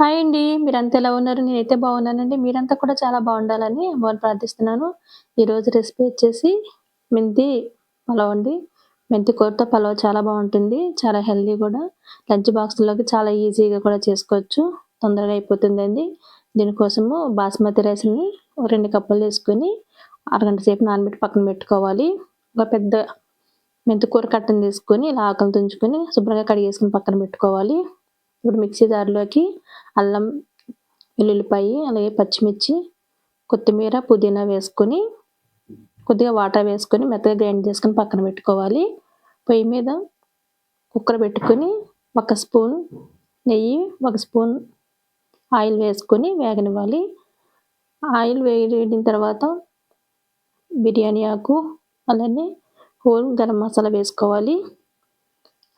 Hi అండి. మీరంతా ఎలా ఉన్నారు? నేనైతే బాగున్నానండి. మీరంతా కూడా చాలా బాగుండాలని వారు ప్రార్థిస్తున్నాను. ఈరోజు రెసిపీ వచ్చేసి మెంతి పలావ్ అండి. మెంతి కూరతో పలావ్ చాలా బాగుంటుంది. చాలా హెల్దీ కూడా. లంచ్ బాక్స్‌లోకి చాలా ఈజీగా కూడా చేసుకోవచ్చు. తొందరగా అయిపోతుందండి. దీనికోసము బాస్మతి రైస్‌ని రెండు కప్పులు తీసుకొని అరగంట సేపు నానబెట్టి పక్కన పెట్టుకోవాలి. ఒక పెద్ద మెంతి కూర కట్టను తీసుకొని ఇలా ఆకలి తుంచుకొని శుభ్రంగా కడిగేసుకుని పక్కన పెట్టుకోవాలి. ఇప్పుడు మిక్సీ జార్‌లోకి అల్లం, వెల్లుల్లిపాయి, అలాగే పచ్చిమిర్చి, కొత్తిమీర, పుదీనా వేసుకొని కొద్దిగా వాటర్ వేసుకొని మెత్తగా గ్రైండ్ చేసుకొని పక్కన పెట్టుకోవాలి. పొయ్యి మీద కుక్కర్ పెట్టుకొని ఒక స్పూన్ నెయ్యి, ఒక స్పూన్ ఆయిల్ వేసుకొని వేగనివ్వాలి. ఆయిల్ వేడిన తర్వాత బిర్యానీ ఆకు అలానే హోల్ గరం మసాలా వేసుకోవాలి.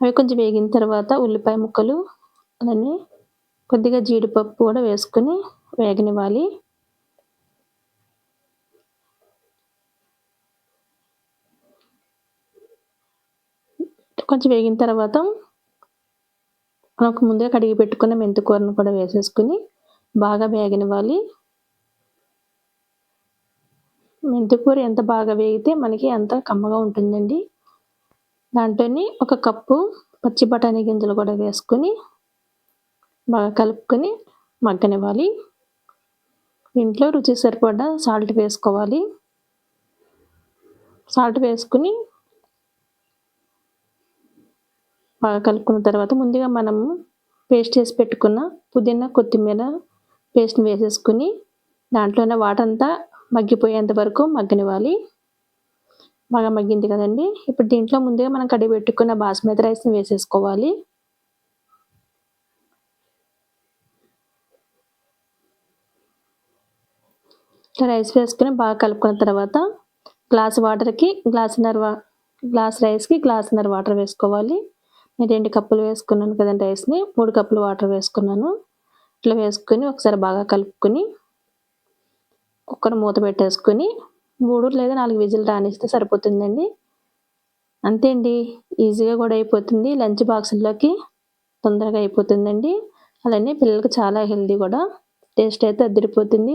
అవి కొంచెం వేగిన తర్వాత ఉల్లిపాయ ముక్కలు అలానే కొద్దిగా జీడిపప్పు కూడా వేసుకొని వేగనివ్వాలి. కొంచెం వేగిన తర్వాత మనకు ముందే కడిగి పెట్టుకున్న మెంతికూరను కూడా వేసేసుకొని బాగా వేగనివ్వాలి. మెంతికూర ఎంత బాగా వేగితే మనకి అంత కమ్మగా ఉంటుందండి. దాంట్లోని ఒక కప్పు పచ్చి బఠానీ గింజలు కూడా వేసుకొని బాగా కలుపుకొని మగ్గనివ్వాలి. ఇంట్లో రుచి సరిపడా సాల్ట్ వేసుకోవాలి. సాల్ట్ వేసుకొని బాగా కలుపుకున్న తర్వాత ముందుగా మనము పేస్ట్ చేసి పెట్టుకున్న పుదీనా, కొత్తిమీర పేస్ట్‌ని వేసేసుకొని దాంట్లోనే వాటంతా మగ్గిపోయేంత వరకు మగ్గనివ్వాలి. బాగా మగ్గింది కదండి ఇప్పుడు దీంట్లో ముందుగా మనం కడిగి పెట్టుకున్న బాస్మతి రైస్‌ని వేసేసుకోవాలి. రైస్ వేసుకుని బాగా కలుపుకున్న తర్వాత గ్లాస్ వాటర్‌కి గ్లాసున్నర వా గ్లాస్ రైస్‌కి గ్లాసున్నర వాటర్ వేసుకోవాలి. నేను రెండు కప్పులు వేసుకున్నాను కదండి రైస్‌ని మూడు కప్పులు వాటర్ వేసుకున్నాను. ఇట్లా వేసుకొని ఒకసారి బాగా కలుపుకొని కుక్కర్ మూత పెట్టేసుకొని మూడు లేదా నాలుగు విజిల్ రానిస్తే సరిపోతుందండి. అంతే అండి. ఈజీగా కూడా అయిపోతుంది. లంచ్ బాక్సుల్లోకి తొందరగా అయిపోతుందండి. అలానే పిల్లలకు చాలా హెల్దీ కూడా. టేస్ట్ అయితే అదిరిపోతుంది.